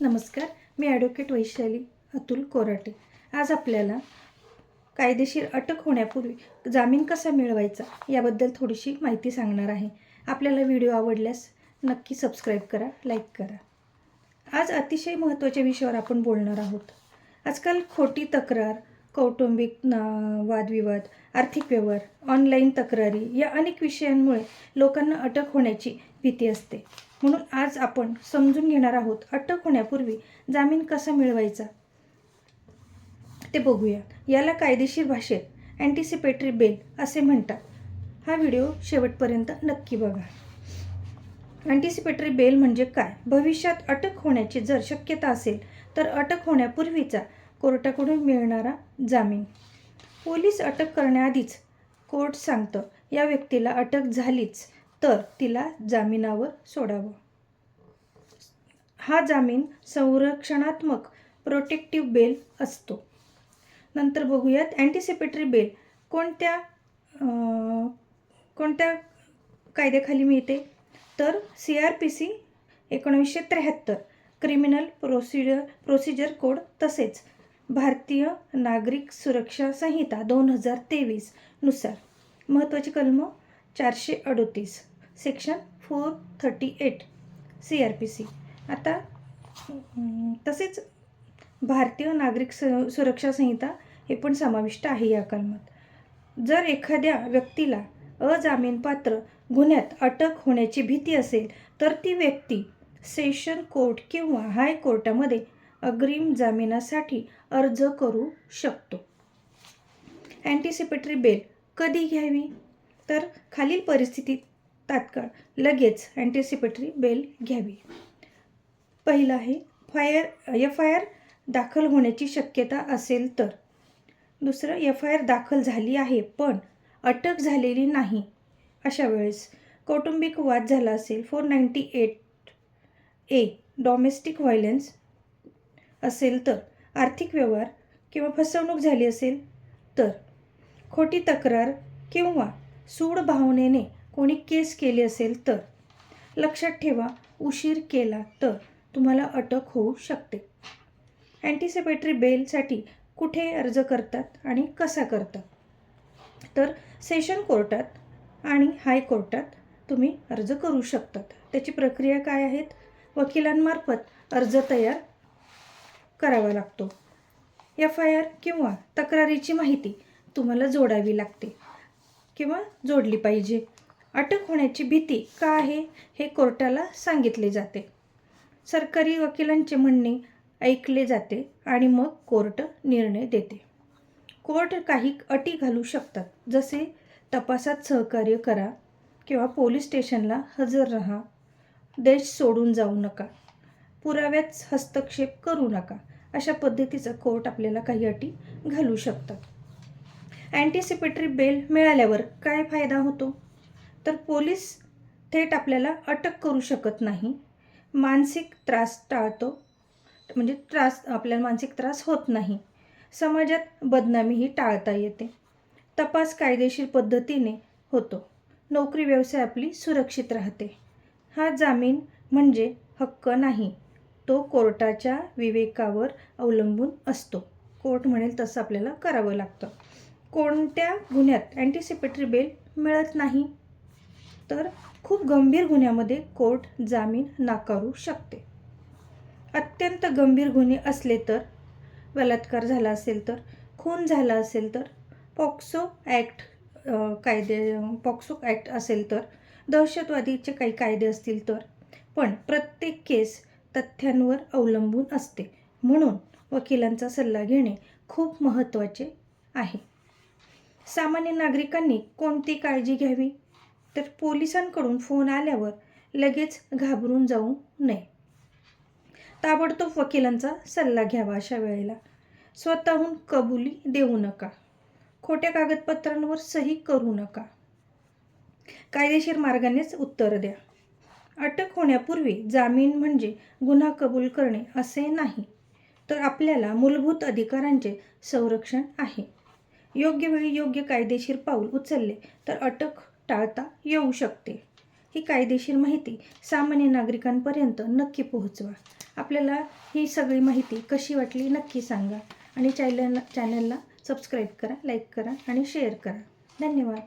नमस्कार मी ॲडव्होकेट वैशाली अतुल कोराटे. आज आपल्याला कायदेशीर अटक होण्यापूर्वी जामीन कसा मिळवायचा याबद्दल थोडीशी माहिती सांगणार आहे. आपल्याला व्हिडिओ आवडल्यास नक्की सबस्क्राईब करा लाईक करा. आज अतिशय महत्त्वाच्या विषयावर आपण बोलणार आहोत. आजकाल खोटी तक्रार कौटुंबिक वादविवाद आर्थिक व्यवहार ऑनलाईन तक्रारी या अनेक विषयांमुळे लोकांना अटक होण्याची भीती असते. म्हणून आज आपण समजून घेणार आहोत अटक होण्यापूर्वी जामीन कसा मिळवायचा? ते बघूया. याला कायदेशीर भाषेत अँटिसिपेटरी बेल असे म्हणतात. हा व्हिडिओ शेवटपर्यंत नक्की बघा. अँटिसिपेटरी बेल म्हणजे काय? भविष्यात अटक होण्याची जर शक्यता असेल तर अटक होण्यापूर्वीचा कोर्टाकडून मिळणारा जामीन. पोलीस अटक करण्याआधीच कोर्ट सांगतं या व्यक्तीला अटक झालीच. तर तिला जामिनावर सोडावं. हा जामीन संरक्षणात्मक प्रोटेक्टिव्ह बेल असतो. नंतर बघूयात अँटिसिपेटरी बेल कोणत्या कोणत्या कायद्याखाली मिळते? तर सी आर पी सी एकोणीसशे त्र्याहत्तर क्रिमिनल प्रोसिजर प्रोसिजर कोड तसेच भारतीय नागरिक सुरक्षा संहिता दोन हजार तेवीसनुसार. महत्त्वाची कलमं चारशे अडोतीस. Section four thirty eight C R P C आता तसेच भारतीय नागरिक स सुरक्षा संहिता हे पण समाविष्ट आहे या कलमात. जर एखाद्या व्यक्तीला अजामीनपात्र गुन्ह्यात अटक होण्याची भीती असेल तर ती व्यक्ती सेशन कोर्ट किंवा हायकोर्टामध्ये अग्रिम जामिनासाठी अर्ज करू शकतो. अँटिसिपेटरी बेल कधी घ्यावी? तर खालील परिस्थितीत तात्काळ लगेच अँटिसिपेटरी बेल घ्यावी. पहिलं आहे फायर एफ आय आर दाखल होण्याची शक्यता असेल तर. दुसरं एफ आय आर दाखल झाली आहे पण अटक झालेली नाही. अशा वेळेस कौटुंबिक वाद झाला असेल four ninety eight A domestic violence असेल तर. आर्थिक व्यवहार किंवा फसवणूक झाली असेल तर. खोटी तक्रार किंवा सूड भावनेने कोणी केस केली असेल तर? लक्षात ठेवा उशीर केला तर तुम्हाला अटक होऊ शकते. अँटिसिपेटरी बेलसाठी कुठे अर्ज करतात आणि कसा करतात? तर सेशन कोर्टात आणि हायकोर्टात तुम्ही अर्ज करू शकतात. त्याची प्रक्रिया काय आहेत? वकिलांमार्फत अर्ज तयार करावा लागतो. एफ आय आर किंवा तक्रारीची माहिती तुम्हाला जोडावी लागते किंवा जोडली पाहिजे. अटक होण्याची भीती का आहे हे कोर्टाला सांगितले जाते. सरकारी वकिलांचे म्हणणे ऐकले जाते आणि मग कोर्ट निर्णय देते. कोर्ट काही अटी घालू शकतात. जसे तपासात सहकार्य करा किंवा पोलीस स्टेशनला हजर राहा. देश सोडून जाऊ नका. पुराव्यात हस्तक्षेप करू नका. अशा पद्धतीचं कोर्ट आपल्याला काही अटी घालू शकतात. अँटिसिपेटरी बेल मिळाल्यावर काय फायदा होतो? तर पोलीस थेट आपल्याला अटक करू शकत नाही. मानसिक त्रास टाळतो. म्हणजे त्रास आपल्याला मानसिक त्रास होत नाही. समाजात बदनामीही टाळता येते. तपास कायदेशीर पद्धतीने होतो. नोकरी व्यवसाय आपली सुरक्षित राहते. हा जामीन म्हणजे हक्क नाही. तो कोर्टाच्या विवेकावर अवलंबून असतो. कोर्ट म्हणेल तसं आपल्याला करावं लागतं. कोणत्या गुन्ह्यात अँटिसिपेटरी बेल मिळत नाही? तर खूप गंभीर गुन्ह्यामध्ये कोर्ट जामीन नाकारू शकते. अत्यंत गंभीर गुन्हे असले तर बलात्कार झाला असेल तर खून झाला असेल तर पॉक्सो ॲक्ट कायदे पॉक्सो ॲक्ट असेल तर दहशतवादीचे काही कायदे असतील तर पण प्रत्येक केस तथ्यांवर अवलंबून असते. म्हणून वकिलांचा सल्ला घेणे खूप महत्त्वाचे आहे. सामान्य नागरिकांनी कोणती काळजी घ्यावी? तर पोलिसांकडून फोन आल्यावर लगेच घाबरून जाऊ नये. ताबडतोब वकिलांचा सल्ला घ्यावा अशा वेळेला. स्वतःहून कबुली देऊ नका. खोट्या कागदपत्रांवर सही करू नका. कायदेशीर मार्गानेच उत्तर द्या. अटक होण्यापूर्वी जामीन म्हणजे गुन्हा कबूल करणे असे नाही तर आपल्याला मूलभूत अधिकारांचे संरक्षण आहे. योग्य वेळी योग्य कायदेशीर पाऊल उचलले तर अटक टाळता येऊ शकते. ही कायदेशीर माहिती सामान्य नागरिकांपर्यंत नक्की पोहोचवा. आपल्याला ही सगळी माहिती कशी वाटली नक्की सांगा आणि चॅनल चॅनलला सबस्क्राईब करा लाईक करा आणि शेअर करा. धन्यवाद.